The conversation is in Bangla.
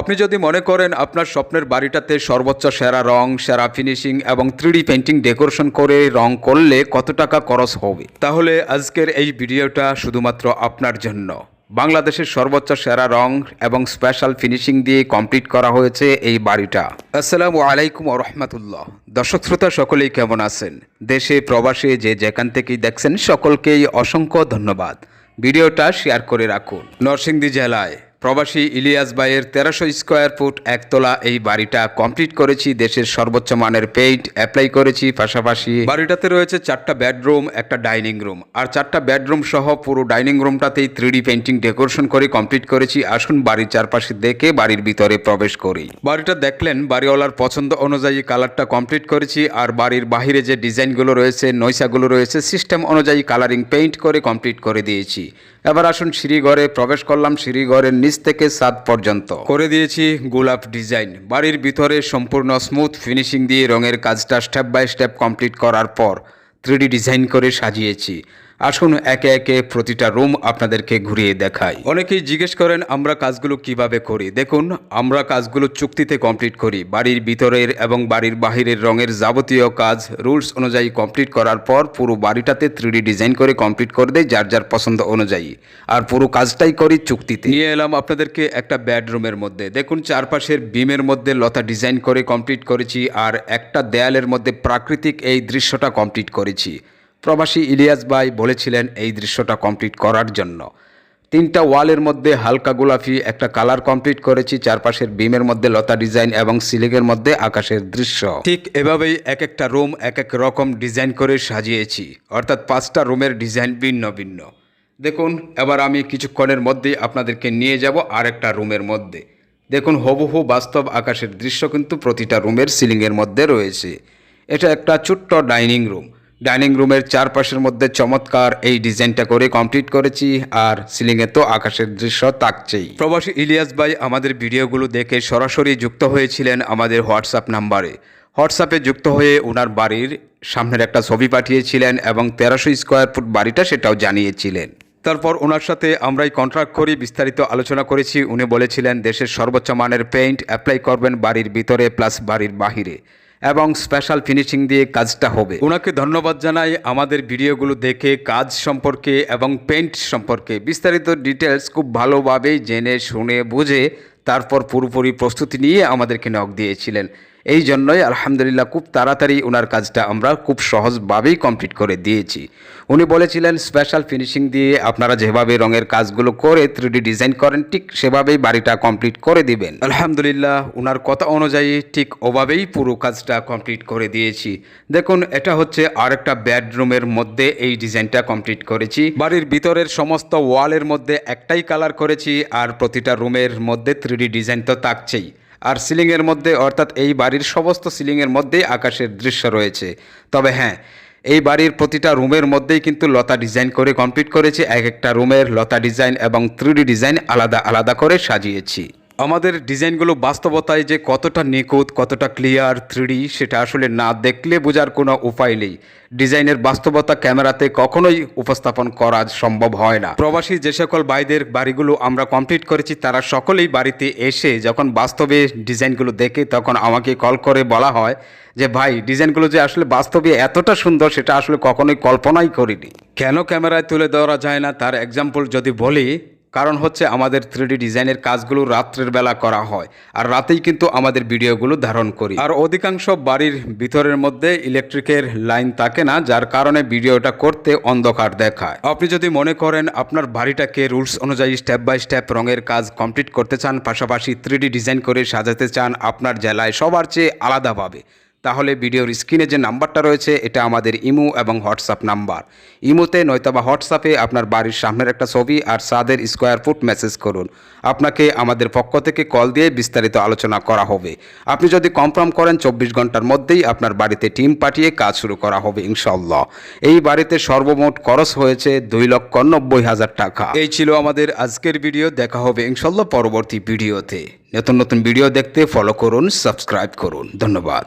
আপনি যদি মনে করেন আপনার স্বপ্নের বাড়িটাতে সর্বোচ্চ সেরা রং, সেরা ফিনিশিং এবং থ্রিডি পেন্টিং ডেকোরেশন করে রং করলে কত টাকা খরচ হবে? তাহলে আজকের এই ভিডিওটা শুধুমাত্র আপনার জন্য। বাংলাদেশের সর্বোচ্চ সেরা রং এবং স্পেশাল ফিনিশিং দিয়ে কমপ্লিট করা হয়েছে এই বাড়িটা। আসসালামু আলাইকুম রহমতুল্লাহ। দর্শক শ্রোতা, সকলেই কেমন আছেন? দেশে, প্রবাসে, যে যেখান থেকেই দেখছেন, সকলকেই অসংখ্য ধন্যবাদ। ভিডিওটা শেয়ার করে রাখুন। নরসিংদী জেলায় প্রবাসী ইলিয়াস ভাইয়ের তেরোশো স্কোয়ার ফুট একতলা এই বাড়িটা কমপ্লিট করেছি, দেশের সর্বোচ্চ মানের পেইন্ট অ্যাপ্লাই করেছি, পাশাপাশি বাড়িটাতে রয়েছে চারটা বেডরুম একটা ডাইনিং রুম আর চারটা বেডরুম সহ পুরো ডাইনিং রুমটাতেই থ্রিডি পেন্টিং ডেকোরেশন করে কমপ্লিট করেছি। আসুন বাড়ির চারপাশে দেখে বাড়ির ভিতরে প্রবেশ করি। বাড়িটা দেখলেন, বাড়িওয়ালার পছন্দ অনুযায়ী কালারটা কমপ্লিট করেছি। আর বাড়ির বাহিরে যে ডিজাইনগুলো রয়েছে, নৈশাগুলো রয়েছে সিস্টেম অনুযায়ী কালারিং পেইন্ট করে কমপ্লিট করে দিয়েছি। এবার আসুন সিঁড়িঘরে প্রবেশ করলাম। সিঁড়িঘরের নিচ থেকে সাত পর্যন্ত। করে দিয়েছি গোলাপ ডিজাইন। বাড়ির ভিতরে সম্পূর্ণ স্মুথ ফিনিশিং দিয়ে রঙের কাজটা স্টেপ বাই স্টেপ কমপ্লিট করার পর থ্রিডি ডিজাইন করে সাজিয়েছি। আসুন একে একে প্রতিটা রুম আপনাদেরকে ঘুরিয়ে দেখাই। অনেকেই জিজ্ঞেস করেন, আমরা কাজগুলো কীভাবে করি? দেখুন, আমরা কাজগুলো চুক্তিতে কমপ্লিট করি। বাড়ির ভিতরের এবং বাড়ির বাহিরের রঙের যাবতীয় কাজ রুলস অনুযায়ী কমপ্লিট করার পর পুরো বাড়িটাতে থ্রিডি ডিজাইন করে কমপ্লিট করে দেয় যার যার পছন্দ অনুযায়ী। আর পুরো কাজটাই করি চুক্তিতে। নিয়ে এলাম আপনাদেরকে একটা বেডরুমের মধ্যে। দেখুন, চারপাশের বিমের মধ্যে লতা ডিজাইন করে কমপ্লিট করেছি আর একটা দেয়ালের মধ্যে প্রাকৃতিক এই দৃশ্যটা কমপ্লিট করেছি। প্রবাসী ইলিয়াস ভাই বলেছিলেন, এই দৃশ্যটা কমপ্লিট করার জন্য। তিনটা ওয়ালের মধ্যে হালকা গোলাপি, একটা কালার কমপ্লিট করেছি, চারপাশের বিমের মধ্যে লতা ডিজাইন এবং সিলিংয়ের মধ্যে আকাশের দৃশ্য। ঠিক এভাবেই এক একটা রুম এক এক রকম ডিজাইন করে সাজিয়েছি। অর্থাৎ পাঁচটা রুমের ডিজাইন ভিন্ন ভিন্ন। দেখুন, এবার আমি কিছুক্ষণের মধ্যেই আপনাদেরকে নিয়ে যাব আর একটা রুমের মধ্যে। দেখুন, হবহু বাস্তব আকাশের দৃশ্য কিন্তু প্রতিটা রুমের সিলিংয়ের মধ্যে রয়েছে। এটা একটা ছোট্ট ডাইনিং রুম। ডাইনিং রুমের চারপাশের মধ্যে চমৎকার এই ডিজাইনটা করে কমপ্লিট করেছি আর সিলিংয়ে তো আকাশের দৃশ্য তাকছেই প্রবাসী ইলিয়াস ভাই, আমাদের ভিডিওগুলো দেখে সরাসরি যুক্ত হয়েছিলেন আমাদের হোয়াটসঅ্যাপ নাম্বারে। হোয়াটসঅ্যাপে যুক্ত হয়ে ওনার বাড়ির সামনের একটা ছবি পাঠিয়েছিলেন এবং তেরোশো স্কোয়ার ফুট বাড়িটা সেটাও জানিয়েছিলেন। তারপর ওনার সাথে আমরাই কন্ট্রাক্ট করি, বিস্তারিত আলোচনা করেছি। উনি বলেছিলেন, দেশের সর্বোচ্চ মানের পেইন্ট অ্যাপ্লাই করবেন বাড়ির ভিতরে প্লাস বাড়ির বাহিরে। এবং স্পেশাল ফিনিশিং দিয়ে কাজটা হবে। ওনাকে ধন্যবাদ জানাই আমাদের ভিডিওগুলো দেখে, কাজ সম্পর্কে এবং পেন্ট সম্পর্কে। বিস্তারিত ডিটেলস খুব ভালোভাবেই জেনে, শুনে, বুঝে, তারপর পুরোপুরি প্রস্তুতি নিয়ে আমাদেরকে নক দিয়েছিলেন। এই জন্যই আলহামদুলিল্লাহ খুব তাড়াতাড়ি ওনার কাজটা আমরা খুব সহজভাবেই কমপ্লিট করে দিয়েছি। উনি বলেছিলেন স্পেশাল ফিনিশিং দিয়ে আপনারা যেভাবে রঙের কাজগুলো করে থ্রিডি ডিজাইন করেন, ঠিক সেভাবেই বাড়িটা কমপ্লিট করে দিবেন। আলহামদুলিল্লাহ ওনার কথা অনুযায়ী ঠিক ওভাবেই পুরো কাজটা কমপ্লিট করে দিয়েছি। দেখুন, এটা হচ্ছে আরেকটা বেডরুমের মধ্যে এই ডিজাইনটা কমপ্লিট করেছি। বাড়ির ভিতরের সমস্ত ওয়ালের মধ্যে একটাই কালার করেছি, আর প্রতিটা রুমের মধ্যে থ্রিডি ডিজাইন তো থাকছেই। আর সিলিংয়ের মধ্যে, অর্থাৎ এই বাড়ির সমস্ত সিলিংয়ের মধ্যেই আকাশের দৃশ্য রয়েছে। তবে হ্যাঁ এই বাড়ির প্রতিটা রুমের মধ্যেই কিন্তু লতা ডিজাইন করে কমপ্লিট করেছি। এক একটা রুমের লতা ডিজাইন এবং থ্রিডি ডিজাইন আলাদা আলাদা করে সাজিয়েছি। আমাদের ডিজাইনগুলো বাস্তবতায় যে কতটা নিখুঁত, কতটা ক্লিয়ার থ্রিডি সেটা আসলে না দেখলে বোঝার কোনো উপায় নেই। ডিজাইনের বাস্তবতা ক্যামেরাতে কখনোই উপস্থাপন করা সম্ভব হয় না। প্রবাসী যে সকল বাইদের বাড়িগুলো আমরা কমপ্লিট করেছি, তারা সকলেই বাড়িতে এসে যখন বাস্তবে ডিজাইনগুলো দেখে তখন আমাকে কল করে বলা হয় যে, ভাই, ডিজাইনগুলো যে আসলে বাস্তবে এতটা সুন্দর, সেটা আসলে কখনোই কল্পনাই করিনি। কেন ক্যামেরায় তুলে ধরা যায় না? তার এক্সাম্পল যদি বলি কারণ হচ্ছে আমাদের থ্রিডি ডিজাইনের কাজগুলো রাত্রের বেলা করা হয়, আর রাতেই কিন্তু আমাদের ভিডিওগুলো ধারণ করি। আর অধিকাংশ বাড়ির ভিতরের মধ্যে ইলেকট্রিকের লাইন থাকে না, যার কারণে ভিডিওটা করতে অন্ধকার দেখায়। আপনি যদি মনে করেন আপনার বাড়িটাকে রুলস অনুযায়ী স্টেপ বাই স্টেপ রঙের কাজ কমপ্লিট করতে চান, পাশাপাশি থ্রিডি ডিজাইন করে সাজাতে চান, আপনার জেলায় সবার চেয়ে আলাদাভাবে। তাহলে ভিডিওর স্ক্রিনে যে নাম্বারটা রয়েছে, এটা আমাদের ইমো এবং হোয়াটসঅ্যাপ নাম্বার। ইমোতে নয়তোবা হোয়াটসঅ্যাপে আপনার বাড়ির সামনের একটা ছবি আর সাদের স্কোয়ার ফুট মেসেজ করুন। আপনাকে আমাদের পক্ষ থেকে কল দিয়ে বিস্তারিত আলোচনা করা হবে। আপনি যদি কনফার্ম করেন, চব্বিশ ঘণ্টার মধ্যেই আপনার বাড়িতে টিম পাঠিয়ে কাজ শুরু করা হবে ইনশাল্লাহ এই বাড়িতে সর্বমোট খরচ হয়েছে দুই লক্ষ নব্বই হাজার টাকা। এই ছিল আমাদের আজকের ভিডিও। দেখা হবে ইনশাল্লাহ পরবর্তী ভিডিওতে। নতুন নতুন ভিডিও দেখতে ফলো করুন সাবস্ক্রাইব করুন। ধন্যবাদ।